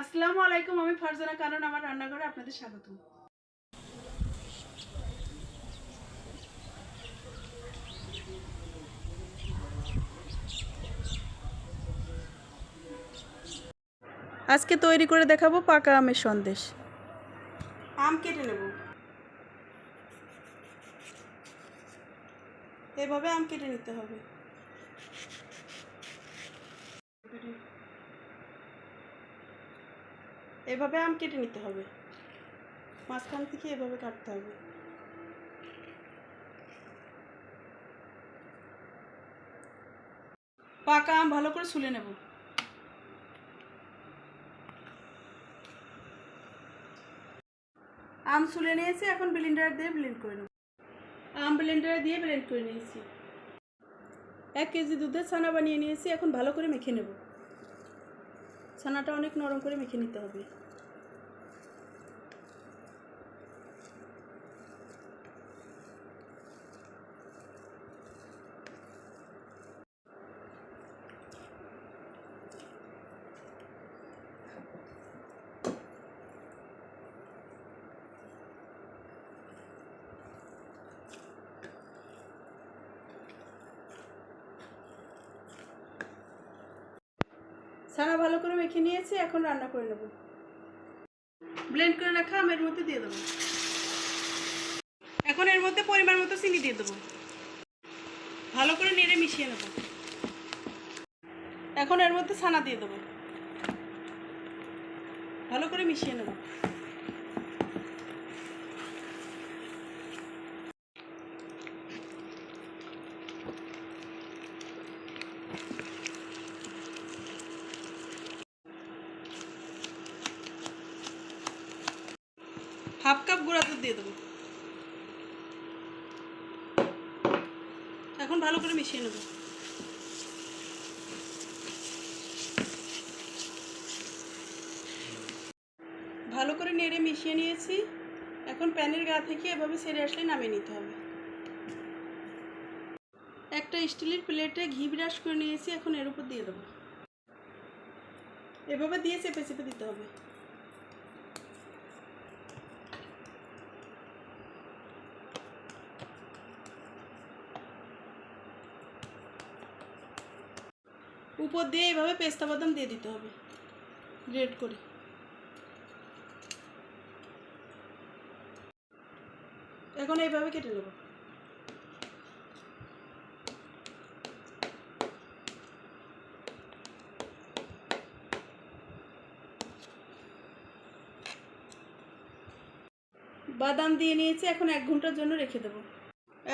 আসসালামু আলাইকুম, আমি ফারজানা কারণ আমার রান্নাঘরে আপনাদের স্বাগত আজকে তৈরি করে দেখাবো পাকা আমের সন্দেশ। আম কেটে নেব। এভাবে আম কেটে নিতে হবে। এভাবে আম কেটে নিতে হবে। মাঝখান থেকে এভাবে কাটতে হবে। পাকা আম ভালো করে ছুলে নেব। আম ছুলে নিয়েছি, এখন ব্লেন্ডার দিয়ে ব্লেন্ড করে নেব। আম ব্লেন্ডারে দিয়ে ব্লেন্ড করে নিয়েছি। এক কেজি দুধের ছানা বানিয়ে নিয়েছি, এখন ভালো করে মেখে নেব। ছানাটা অনেক নরম করে মেখে নিতে হবে। ছানা ভালো করে মেখে নিয়েছি, এখন রান্না করে নেব। ব্লেন্ড করে রাখা আমের মধ্যে দিয়ে দেবো। এখন এর মধ্যে পরিমাণ মতো চিনি দিয়ে দেবো। ভালো করে নেড়ে মিশিয়ে নেব। এখন এর মধ্যে ছানা দিয়ে দেবো। ভালো করে মিশিয়ে নেব। গুঁড়া দুধ দিয়ে দেবো। এখন ভালো করে মিশিয়ে ভালো করে নেড়ে মিশিয়ে নিয়েছি। এখন প্যানের গা থেকে এভাবে সেরে আসলে নামিয়ে নিতে হবে। একটা স্টিলের প্লেটে ঘি ব্রাশ করে নিয়েছি, এখন এর উপর দিয়ে দেবো। এভাবে দিয়ে চেপে চেপে দিতে হবে। উপর দিয়ে এইভাবে পেস্তা বাদাম দিয়ে দিতে হবে গ্রেড করে। এখন এইভাবে কেটে নেব। বাদাম দিয়ে নিয়েছি, এখন এক ঘণ্টার জন্য রেখে দেবো।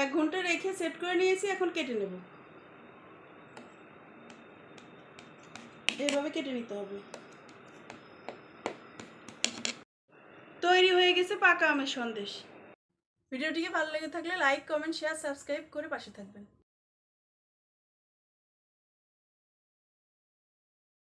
এক ঘণ্টা রেখে সেট করে নিয়েছি, এখন কেটে নেব। এভাবে কেটে নিতে হবে। তৈরি হয়ে গেছে পাকা আমের সন্দেশ। ভিডিওটিকে ভালো লেগে থাকলে লাইক কমেন্ট শেয়ার সাবস্ক্রাইব করে পাশে থাকবেন।